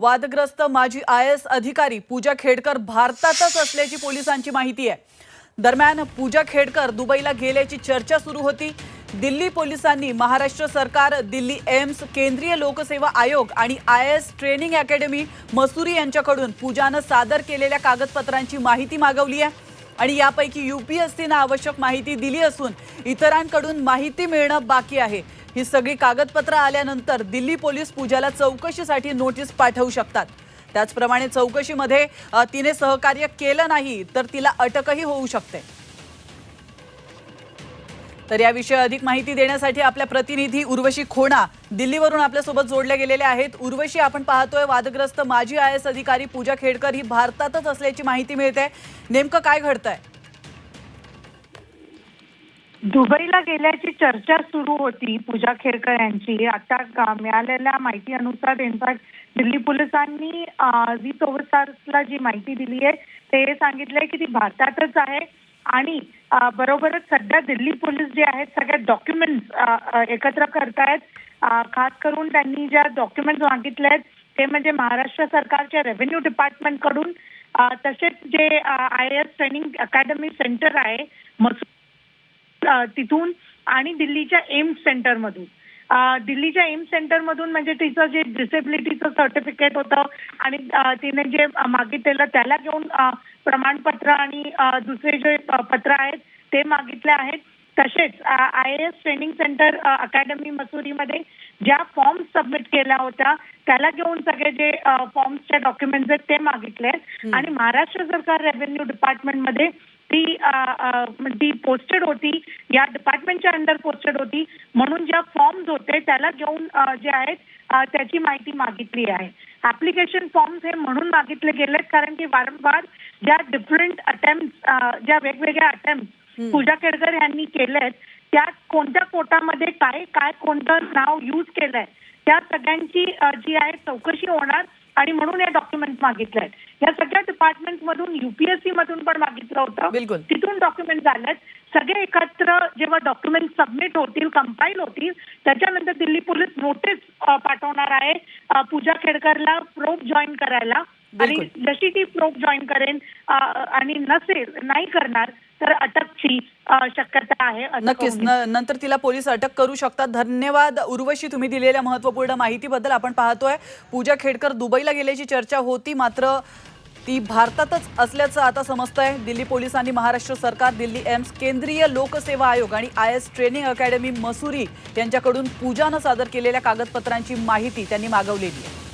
वादग्रस्त माजी I S अधिकारी पूजा खेडकर भारतातच असल्याची पोलिसांची माहिती आहे. दरम्यान पूजा खेडकर दुबईला गेल्याची चर्चा सुरू होती. दिल्ली पोलिसांनी महाराष्ट्र सरकार दिल्ली एम्स केंद्रीय लोकसेवा आयोग आणि I S training academy Mussoorie यांच्याकडून पूजानं सादर केलेल्या कागदपत्रांची माहिती मागवली आहे. आणि यापैकी युपीएससीनं आवश्यक माहिती दिली असून इतरांकडून माहिती मिळणं बाकी आहे. ही सगळी कागदपत्र आल्यानंतर दिल्ली पोलीस पूजाला चौकशीसाठी नोटीस पाठवू शकतात. त्याचप्रमाणे चौकशीमध्ये तिने सहकार्य केलं नाही तर तिला अटकही होऊ शकते. तर याविषयी अधिक माहिती देण्यासाठी आपल्या प्रतिनिधी उर्वशी खोणा दिल्लीवरून आपल्यासोबत जोडल्या गेलेल्या आहेत. उर्वशी आपण पाहतोय वादग्रस्त माजी आय एस अधिकारी पूजा खेडकर ही भारतातच असल्याची माहिती मिळते. नेमकं काय घडतंय? दुबईला गेल्याची चर्चा सुरू होती पूजा खेरकर यांची. आता मिळालेल्या माहिती अनुसार इनफॅक्ट दिल्ली पोलिसांनी अं, झी चोवीस तासला जी माहिती दिली आहे ते सांगितलंय की ती भारतातच आहे. आणि बरोबरच सध्या दिल्ली पोलीस जे आहेत सगळ्या डॉक्युमेंट्स एकत्र करतायत. खास करून त्यांनी ज्या डॉक्युमेंट्स मागितले आहेत ते म्हणजे महाराष्ट्र सरकारच्या रेव्हेन्यू डिपार्टमेंटकडून. तसेच जे I S training academy centre आहे मसूद तिथून आणि दिल्लीच्या एम्स सेंटरमधून दिल्लीच्या एम्स सेंटरमधून म्हणजे तिचं जे डिसेबिलिटीचं सर्टिफिकेट होतं आणि तिने जे मागितलेलं त्याला घेऊन प्रमाणपत्र आणि दुसरे जे पत्र आहेत ते मागितले आहेत. तसेच I S training centre academy मसुरीमध्ये ज्या फॉर्म सबमिट केल्या होत्या त्याला घेऊन सगळे जे फॉर्म्सचे डॉक्युमेंट्स आहेत ते मागितले आहेत. आणि महाराष्ट्र सरकार रेव्हेन्यू डिपार्टमेंटमध्ये ती ती पोस्टेड होती या डिपार्टमेंटच्या अंडर पोस्टेड होती म्हणून ज्या फॉर्म्स होते त्याला घेऊन जे आहेत त्याची माहिती मागितली आहे. ऍप्लिकेशन फॉर्म्स हे म्हणून मागितले गेलेत कारण की वारंवार ज्या डिफरंट अटेम्प्ट ज्या वेगवेगळ्या अटेम्प्ट पूजा केडकर यांनी केलेत त्यात कोणत्या कोटामध्ये काय काय कोणतं नाव यूज केलंय त्या सगळ्यांची जी आहे चौकशी होणार आणि म्हणून हे डॉक्युमेंट मागितले आहेत या सगळ्या डिपार्टमेंट मधून युपीएससी मधून पण मागितलं बिलकुल. होतं तिथून डॉक्युमेंट झालेत. सगळे एकत्र जेव्हा डॉक्युमेंट सबमिट होतील कंपाईल होतील त्याच्यानंतर दिल्ली पोलीस नोटीस पाठवणार आहे. पूजा खेडकरला प्रोब जॉईन करायला. आणि. जशी ती प्रोब जॉईन करेन आणि नसेल नाही करणार तर अटकची शक्यता आहे नक्कीच. नंतर तिला पोलीस अटक करू शकतात. धन्यवाद उर्वशी तुम्ही दिलेल्या महत्त्वपूर्ण माहितीबद्दल. आपण पाहतोय पूजा खेडकर दुबईला गेल्याची चर्चा होती मात्र ती भारतातच असल्याचं आता समजतंय. दिल्ली पोलिसांनी महाराष्ट्र सरकार दिल्ली एम्स केंद्रीय लोकसेवा आयोग आणि I S training academy Mussoorie यांच्याकडून पूजानं सादर केलेल्या कागदपत्रांची माहिती त्यांनी मागवलेली आहे.